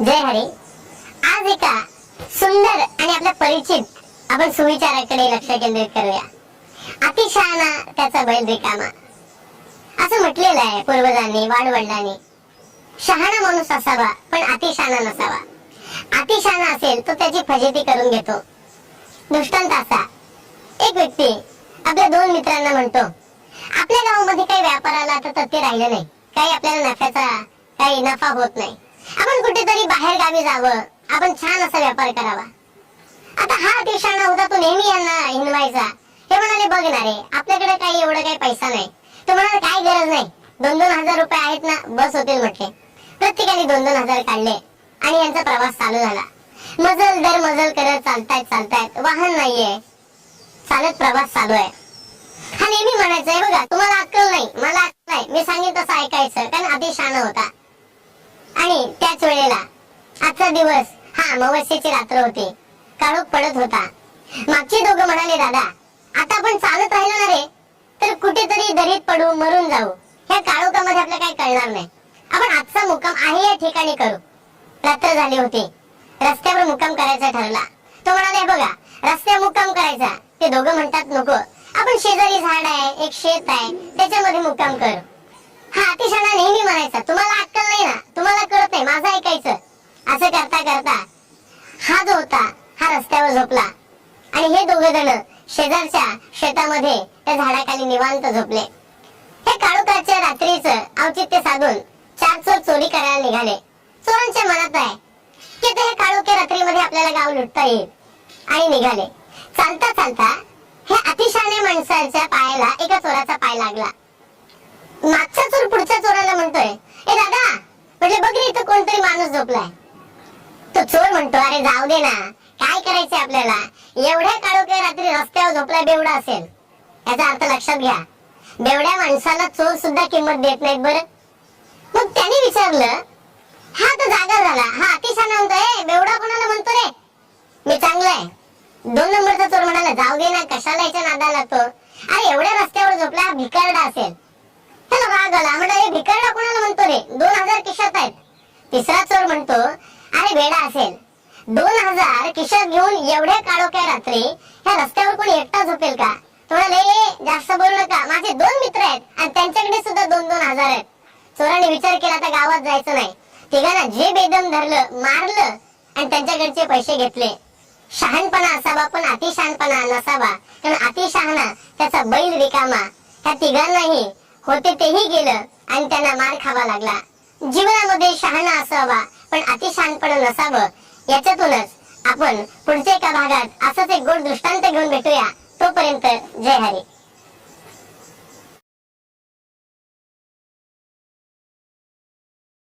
जय हरी आज एका सुंदर आणि आपल्या परिचित आपण सुविचाराकडे लक्ष केंद्रित करूया. अतिशहाणा त्याचा बैल रिकामा असं म्हटलेलं आहे पूर्वजांनी वाडवडिलांनी शहाणा माणूस असावा पण अतिशहाणा नसावा. अतिशहाणा असेल तो त्याची फजिती करून घेतो. दृष्टांत असा. एक व्यक्ती आपल्या दोन मित्रांना म्हणतो आपल्या गावामध्ये काही व्यापाराला आता तथ्य राहिलं नाही. काही आपल्याला नफ्याचा काही नफा होत नाही. आपण कुठेतरी बाहेर गावी जावं. आपण छान असा व्यापार करावा. आता हा देशाना होता तो नेहमी यांना हिनवायचा. हे म्हणाले बघ ना रे आपल्याकडे काही एवढं काही पैसा नाही. तो म्हणाला काय गरज नाही. दोन दोन हजार रुपये आहेत ना बस होतील म्हटले. प्रत्येकाने दोन दोन हजार काढले आणि यांचा प्रवास चालू झाला. मजल दर मजल करत चालतायत चालतायत. वाहन नाहीये. चालत प्रवास चालू आहे. हा नेहमी म्हणायचंय आहे बघा तुम्हाला अक्कल नाही मला अक्कल नाही. मी सांगेन तसं ऐकायचं. कारण अतिशहाणा होता. आणि त्याच वेळेला आजचा दिवस हा अमावस्येची रात्र होती. काळोख पडत होता. मागचे दोघं म्हणाले दादा आता आपण चालत राहिलो ना रे तर कुठेतरी दरीत पडू मरून जाऊ. ह्या काळोखामध्ये आपल्याला काही कळणार नाही. आपण आजचा मुक्काम आहे या ठिकाणी करू. रात्र झाली होती. रस्त्यावर मुक्काम करायचा ठरला. तो म्हणाले बघा रस्त्यावर मुक्काम करायचा. ते दोघं म्हणतात नको आपण शेजारी झाड आहे एक शेत आहे त्याच्यामध्ये मुक्काम करू. हा अतिशहाणा नेहमी म्हणायचा. तुम्हाला अक्कल नाही ना? तुम्हाला कळत नाही. माझं ऐकायचं. असं करता करता हा जो होता हा रस्त्यावर झोपला. आणि हे दोघे जण शेजारच्या शेतामध्ये त्या झाडाखाली निवांत झोपले. हे काळोखाच्या रात्रीचं औचित्य साधून चार चोर चोरी करायला निघाले. चोरांच्या मनात आहे की आता हे काळोख्या रात्रीमध्ये आपल्याला गाव लुटता येईल. आणि निघाले. चालता चालता हे अतिशहाण्या माणसाच्या पायाला एका चोराचा पाय लागला. मागचा चोर पुढच्या चोराला म्हणतोय. ए दादा म्हटले बघ रे इथं कोणतरी माणूस झोपलाय. तो चोर म्हणतो अरे जाऊ दे ना. काय करायचंय आपल्याला? एवढ्या काळोख्या रात्री रस्त्यावर झोपला बेवडा असेल. याचा अर्थ लक्षात घ्या. बेवड्या माणसाला चोर सुद्धा किंमत देत नाहीत बरं. मग त्याने विचारलं हा तो जागा झाला. हा अतिशहाणा म्हणतोय बेवडा कोणाला म्हणतो रे? मी चांगला आहे. दोन नंबरचा चोर म्हणाला जाऊ दे ना कशाला याच्या नादा लागतो अरे एवढ्या रस्त्यावर झोपला हा भिकारडा असेल. त्याला राग आला भिकारडा कोणाला म्हणतो रे? दोन हजार किशात आहेत. तिसरा चोर म्हणतो अरे वेडा असेल. दोन हजार किशात घेऊन एवढ्या काळोख्या रात्री ह्या रस्त्यावर कोणी एकटा झोपेल का? तो म्हणाले जास्त बोलू नका. माझे दोन मित्र आहेत आणि त्यांच्याकडे सुद्धा दोन दोन हजार आहेत. चोराने विचार केला तर गावात जायचं नाही. तिघांना जे बेदम धरलं मारलं आणि त्यांच्याकडचे पैसे घेतले. शहाणपणा असावा पण अतिशहाणपणा नसावा. कारण अतिशहाणा त्याचा बैल रिकामा. त्या तिघांनाही होते तेही गेलं आणि त्यांना मार खावा लागला. जीवनामध्ये शहाणा असावा पण अतिशहाणपणा नसावं याच्यातूनच आपण पुढच्या एका भागात असंच एक गोड दृष्टांत घेऊन भेटूया. तोपर्यंत जय हरी.